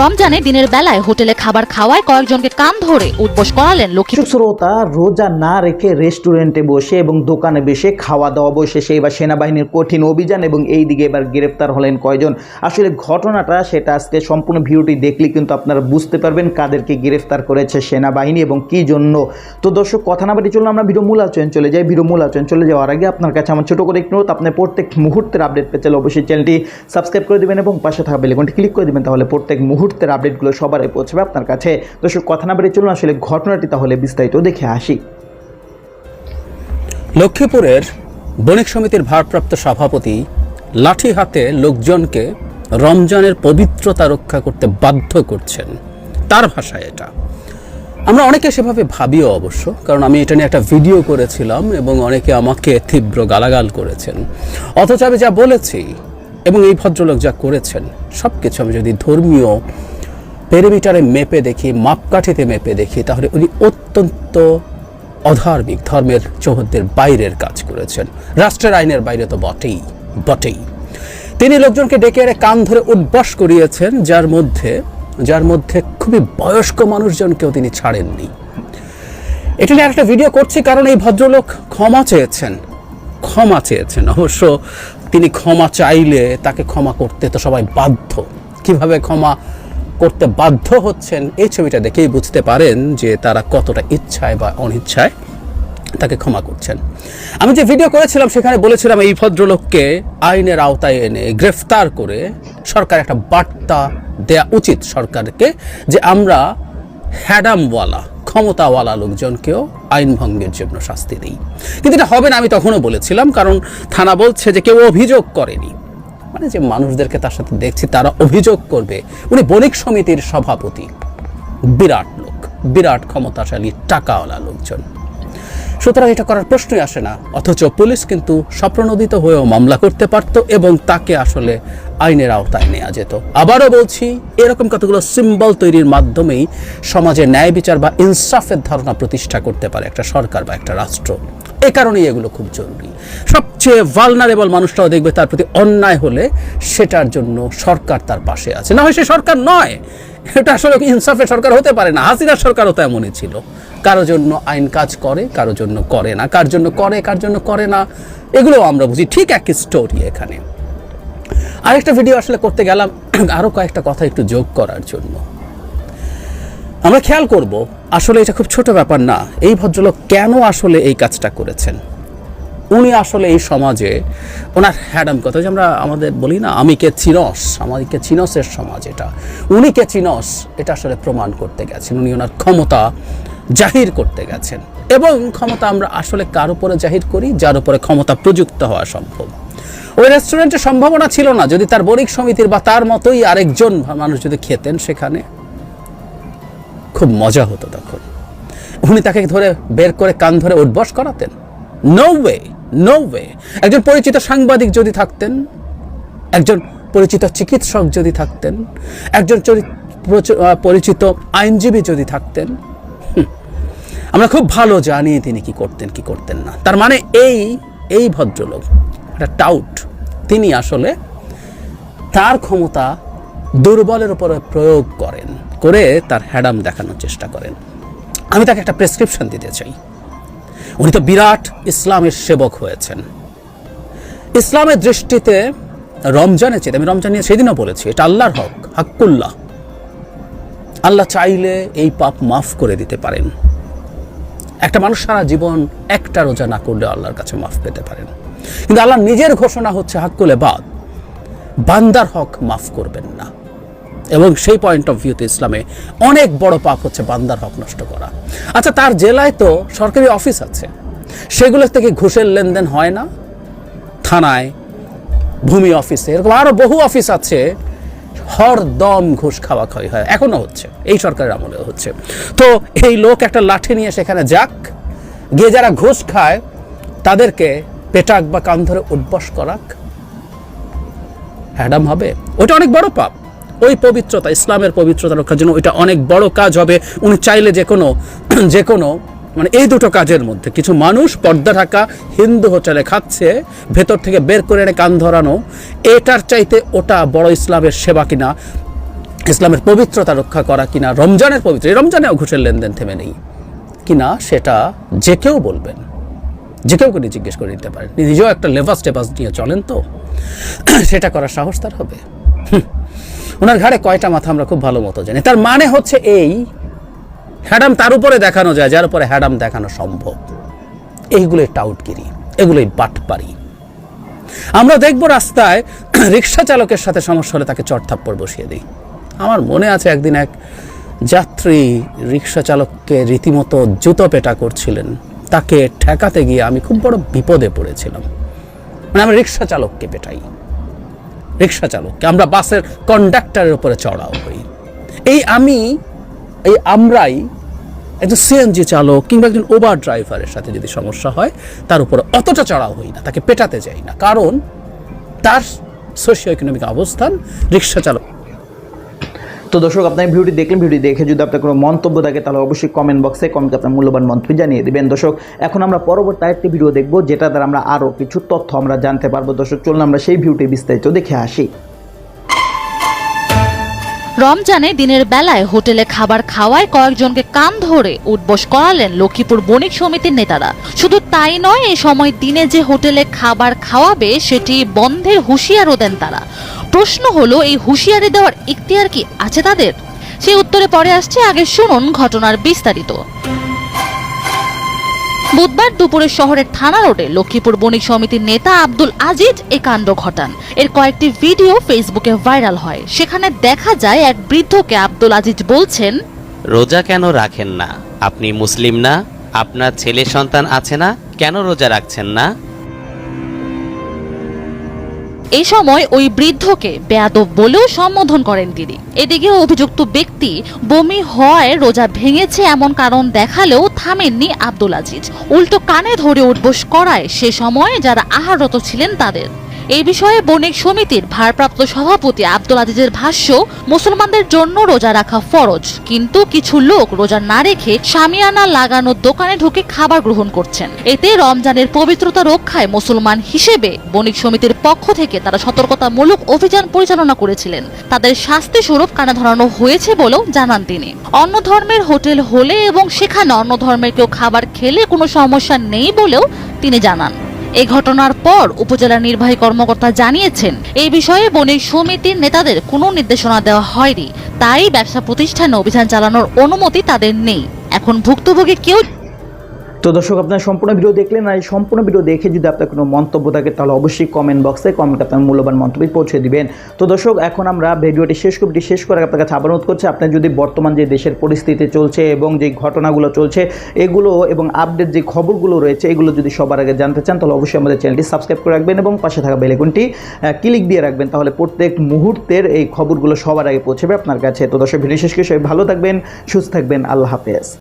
রমজানে দিনের বেলায় হোটেলে খাবার খাওয়ায় কয়েকজনকে কান ধরে উদ্বোস করালেন লক্ষ্মী শ্রোতা রোজা না রেখে রেস্টুরেন্টে বসে এবং দোকানে বসে খাওয়া দাওয়া বসেছে এবার সেনাবাহিনীর কঠিন অভিযান এবং এই দিকে এবার গ্রেপ্তার হলেন কয়জন। আসলে ঘটনাটা সেটা আজকে সম্পূর্ণ ভিডিওটি দেখলে কিন্তু আপনারা বুঝতে পারবেন কাদেরকে গ্রেফতার করেছে সেনাবাহিনী এবং কি জন্য। তো দর্শক, কথা না বাড়ি চলুন আমরা ভিডিও মূল আচরণ চলে যাই। ভিডিও মূল আচরণ চলে যাওয়ার আগে আপনার কাছে আমার ছোট করে একটু নোট আপনি প্রত্যেক মুহূর্তের আপডেট পেতে চাইলে অবশ্যই চ্যানেলটি সাবস্ক্রাইব করে দেবেন এবং পাশে থাকা বেলেকনটি ক্লিক করে দেবেন, তাহলে প্রত্যেক মুহূর্তের আপডেটগুলো সবার আগে পৌঁছবে আপনার কাছে। দর্শক, কথা না বাড়ি চলুন আসলে ঘটনাটি তাহলে বিস্তারিত দেখে আসি। লক্ষ্মীপুরের বণিক সমিতির ভারপ্রাপ্ত সভাপতি লাঠি হাতে লোকজনকে রমজানের পবিত্রতা রক্ষা করতে বাধ্য করছেন। তার ভাষায় এটা। আমরা অনেকে সেভাবে ভাবিও অবশ্য, কারণ আমি এটা নিয়ে একটা ভিডিও করেছিলাম এবং অনেকে আমাকে তীব্র গালাগাল করেছেন। অথচ আমি যা বলেছি এবং এই ভদ্রলোক যা করেছেন সব কিছু আমি যদি ধর্মীয় পেরিমিটারে মেপে দেখি, মাপকাঠিতে মেপে দেখি, তাহলে উনি অত্যন্ত অধার্মিক ধর্মের চৌহদ্দের বাইরের কাজ করেছেন। রাষ্ট্রের আইনের বাইরে তো বটেই বটেই। তিনি লোকজনকে ডেকে এনে কান ধরে উদ্বাস করিয়েছেন, যার মধ্যে যার মধ্যে খুবই বয়স্ক মানুষজনকেও তিনি ছাড়েননি। এটা নিয়ে একটা ভিডিও করছি, কারণ এই ভদ্রলোক ক্ষমা চেয়েছেন। ক্ষমা চেয়েছেন। অবশ্য তিনি ক্ষমা চাইলে তাকে ক্ষমা করতে তো সবাই বাধ্য। কীভাবে ক্ষমা করতে বাধ্য হচ্ছেন এই ছবিটা দেখেই বুঝতে পারেন যে তারা কতটা ইচ্ছায় বা অনিচ্ছায় তাকে ক্ষমা করছেন। আমি যে ভিডিও করেছিলাম সেখানে বলেছিলাম এই ভদ্রলোককে আইনের আওতায় এনে গ্রেফতার করে সরকার একটা বার্তা দেয়া উচিত সরকারকে যে আমরা হ্যাডামওয়ালা ক্ষমতাওয়ালা লোকজনকেও আইন ভঙ্গের জন্য শাস্তি দিই। কিন্তু এটা হবে না, আমি তখনও বলেছিলাম, কারণ থানা বলছে যে কেউ অভিযোগ করেনি। মানে যে মানুষদেরকে তার সাথে দেখছি, তারা অভিযোগ করবে। উনি বণিক সমিতির সভাপতি। বিরাট লোক, বিরাট ক্ষমতাশালী টাকাওয়ালা লোকজন। সুতরাং এটা করার প্রশ্নই আসে না। অথচ পুলিশ কিন্তু স্বপ্রণোদিত হয়েও মামলা করতে পারত এবং তাকে আসলে আইনের আওতায় নেওয়া যেত। আবারও বলছি, এরকম কতগুলো সিম্বল তৈরির মাধ্যমেই সমাজে ন্যায় বিচার বা ইনসাফের ধারণা প্রতিষ্ঠা করতে পারে একটা সরকার বা একটা রাষ্ট্র। এ কারণেই এগুলো খুব জরুরি। সবচেয়ে ভালনারেবল মানুষটাও দেখবে তার প্রতি অন্যায় হলে সেটার জন্য সরকার তার পাশে আছে। না হয় সে সরকার নয়, এটা আসলে ইনসাফের সরকার হতে পারে না, হাসিনার সরকারও তো এমনই ছিল। কারও জন্য আইন কাজ করে, কারও জন্য করে না। কার জন্য করে, কার জন্য করে না এগুলো আমরা বুঝি। ঠিক একই স্টোরি এখানে। আরেকটা ভিডিও আসলে করতে গেলাম আরও কয়েকটা কথা একটু যোগ করার জন্য। আমরা খেয়াল করব, আসলে এটা খুব ছোট ব্যাপার না। এই ভদ্রলোক কেন আসলে এই কাজটা করেছেন? উনি আসলে এই সমাজে, ওনার হ্যাডাম কথা যে আমরা আমাদের বলি না, আমি কে চিনস আমাদেরকে চিনসের সমাজ এটা। উনি কে চিনস, এটা আসলে প্রমাণ করতে গেছেন। উনি ওনার ক্ষমতা জাহির করতে গেছেন। এবং ক্ষমতা আমরা আসলে কার উপরে জাহির করি? যার উপরে ক্ষমতা প্রযুক্ত হওয়া সম্ভব। ওই রেস্টুরেন্টের সম্ভাবনা ছিল না। যদি তার বণিক সমিতির বা তার মতোই আরেকজন মানুষ যদি খেতেন সেখানে, খুব মজা হতো তখন। উনি তাকে ধরে বের করে কান ধরে উঠবস করাতেন। নো ওয়ে নো ওয়ে একজন পরিচিত সাংবাদিক যদি থাকতেন, একজন পরিচিত চিকিৎসক যদি থাকতেন, একজন পরিচিত আইনজীবী যদি থাকতেন আমরা খুব ভালো জানি তিনি কি করতেন কি করতেন না। তার মানে এই এই ভদ্রলোক, একটা টাউট তিনি আসলে তার ক্ষমতা দুর্বলের উপরে প্রয়োগ করেন, করে তার হ্যাডাম দেখানোর চেষ্টা করেন। আমি তাকে একটা প্রেসক্রিপশন দিতে চাই। উনি তো বিরাট ইসলামের সেবক হয়েছেন। ইসলামের দৃষ্টিতে রমজানের চেয়ে আমি রমজান নিয়ে সেদিনও বলেছি, এটা আল্লাহর হক, হাক্কুল্লাহ। আল্লাহ চাইলে এই পাপ মাফ করে দিতে পারেন। একটা মানুষ সারা জীবন একটা রোজা না করলে আল্লাহর কাছে মাফ পেতে পারেন কিন্তু আল্লাহ নিজের ঘোষণা হচ্ছে হাক্কুলে বাদ বান্দার হক মাফ করবেন না। এবং সেই পয়েন্ট অফ ভিউতে ইসলামে অনেক বড় পাপ হচ্ছে বান্দার হক নষ্ট করা। আচ্ছা তার জেলায় তো সরকারি অফিস আছে। সেগুলো থেকে ঘুষের লেনদেন হয় না। থানায়, ভূমি অফিসে, এরকম আরও বহু অফিস আছে হরদম ঘুষ খাওয়া খাওয়াই হয়। এখনও হচ্ছে। এই সরকারের আমলেও হচ্ছে। তো এই লোক একটা লাঠি নিয়ে সেখানে যাক। গিয়ে যারা ঘুষ খায়, তাদেরকে পেটাক বা কান ধরে উদ্বাস করাক। হ্যাডাম হবে। ওটা অনেক বড় পাপ। ওই পবিত্রতা, ইসলামের পবিত্রতা রক্ষার জন্য ওইটা অনেক বড় কাজ হবে। উনি চাইলে যে কোনো যে কোনো মানে এই দুটো কাজের মধ্যে কিছু মানুষ পর্দা ঢাকা হিন্দু হোটেলে খাচ্ছে, ভেতর থেকে বের করে এনে কান ধরানো, এটার চাইতে ওটা বড় ইসলামের সেবা কিনা, ইসলামের পবিত্রতা রক্ষা করা কিনা, রমজানের পবিত্র, এই রমজানেও ঘুষের লেনদেন থেমে নেই। কিনা সেটা যে কেউ বলবেন। যে কেউ করে জিজ্ঞেস করে নিতে পারেন। নিজেও একটা লেবাস টেবাস নিয়ে চলেন তো। সেটা করার সাহস তার হবে। ওনার ঘাড়ে কয়টা মাথা আমরা খুব ভালো মতো জানি। তার মানে হচ্ছে এই হ্যাডাম তার উপরে দেখানো যায়, যার উপরে হ্যাডাম দেখানো সম্ভব। এইগুলোই টাউটগিরি, এগুলোই বাটপারি। আমরা দেখব রাস্তায় রিক্সা চালকের সাথে সমস্যা হলে তাকে চড়থাপ্পড় বসিয়ে দিই। আমার মনে আছে একদিন এক যাত্রী রিক্সা চালককে রীতিমতো জুতো পেটা করছিলেন। তাকে ঠেকাতে গিয়ে আমি খুব বড় বিপদে পড়েছিলাম। মানে আমি রিক্সা চালককে পেটাই। রিক্সা চালককে, আমরা বাসের কন্ডাক্টরের উপরে চড়াও হই এই আমি, এই আমরাই একজন সিএনজি চালক কিংবা একজন ওভার ড্রাইভারের সাথে যদি সমস্যা হয়, তার উপরে অতটা চড়াও হই না, তাকে পেটাতে যাই না। কারণ তার সোশিও ইকোনমিক অবস্থান রিক্সা চালক তো দর্শক, আপনার ভিডিওটি দেখলেন ভিডিও দেখে যদি আপনার কোনো মন্তব্য থাকে, তাহলে অবশ্যই কমেন্ট বক্সে কমেন্ট আপনার মূল্যবান মন্তব্য জানিয়ে দেবেন। দর্শক, এখন আমরা পরবর্তী আরেকটি ভিডিও দেখব যেটা দ্বারা আমরা আরও কিছু তথ্য আমরা জানতে পারব। দর্শক, চলুন আমরা সেই ভিডিওটি বিস্তারিত দেখে আসি। রমজানে দিনের বেলায় হোটেলে খাবার খাওয়ায় কয়েকজনকে কান ধরে উঠবস করালেন লক্ষ্মীপুর বণিক সমিতির নেতারা। শুধু তাই নয়, এ সময় দিনে যে হোটেলে খাবার খাওয়াবে, সেটি বন্ধের হুঁশিয়ারও দেন তারা। প্রশ্ন হলো, এই হুঁশিয়ারি দেওয়ার ইখতিয়ার কি আছে তাদের? সেই উত্তরে পরে আসছে, আগে শুনুন ঘটনার বিস্তারিত। বুধবার দুপুরে শহরের থানা রোডে লক্ষ্মীপুর বণিক সমিতির নেতা আব্দুল আজিজ এ কাণ্ড ঘটান। এর কয়েকটি ভিডিও ফেসবুকে ভাইরাল হয়। সেখানে দেখা যায় এক বৃদ্ধকে আব্দুল আজিজ বলছেন, রোজা কেন রাখেন না? আপনি মুসলিম না? আপনার ছেলে সন্তান আছে না? কেন রোজা রাখছেন না? এই সময় ওই বৃদ্ধকে বেয়াদব বলেও সম্বোধন করেন তিনি। এদিকে অভিযুক্ত ব্যক্তি বমি হয় রোজা ভেঙেছে এমন কারণ দেখালেও থামেননি আব্দুল আজিজ। উল্টো কানে ধরে উঠবোস করায় সে সময় যারা আহারত ছিলেন তাদের। এই বিষয়ে বণিক সমিতির ভারপ্রাপ্ত সভাপতি আব্দুল আজিজের ভাষ্য, মুসলমানদের জন্য রোজা রাখা ফরজ, কিন্তু কিছু লোক রোজা না রেখে সামিয়ানা লাগানো দোকানে ঢুকে খাবার গ্রহণ করছেন। এতে রমজানের পবিত্রতা রক্ষায় মুসলমান হিসেবে বণিক সমিতির পক্ষ থেকে তারা সতর্কতামূলক অভিযান পরিচালনা করেছিলেন। তাদের শাস্তি স্বরূপ কানা ধরানো হয়েছে বলেও জানান তিনি। অন্য ধর্মের হোটেল হলে এবং সেখানে অন্য ধর্মের কেউ খাবার খেলে কোনো সমস্যা নেই বলেও তিনি জানান। এই ঘটনার পর উপজেলা নির্বাহী কর্মকর্তা জানিয়েছেন এই বিষয়ে বণিক সমিতির নেতাদের কোনো নির্দেশনা দেওয়া হয়নি। তাই ব্যবসা প্রতিষ্ঠানে অভিযান চালানোর অনুমতি তাদের নেই। এখন ভুক্তভোগী কেউ তো দর্শক, আপনার সম্পূর্ণ ভিডিও দেখলেন আর এই সম্পূর্ণ ভিডিও দেখে যদি আপনার কোনো মন্তব্য থাকে, তাহলে অবশ্যই কমেন্ট বক্সে কমেন্ট আপনার মূল্যবান মন্তব্য পৌঁছে দিবেন। তো দর্শক, এখন আমরা ভিডিওটি শেষ করবি শেষ করে আপনার কাছে আবার অনুরোধ করছি, আপনার যদি বর্তমান যে দেশের পরিস্থিতি চলছে এবং যে ঘটনাগুলো চলছে, এগুলো এবং আপডেট যে খবরগুলো রয়েছে, এগুলো যদি সবার আগে জানতে চান, তাহলে অবশ্যই আমাদের চ্যানেলটি সাবস্ক্রাইব করে রাখবেন এবং পাশে থাকা বেলেগুনটি ক্লিক দিয়ে রাখবেন, তাহলে প্রত্যেক মুহূর্তের এই খবরগুলো সবার আগে পৌঁছবে আপনার কাছে। তো দর্শক ভিডিও শেষ করে সবাই ভালো থাকবেন, সুস্থ থাকবেন, আল্লাহ হাফেজ।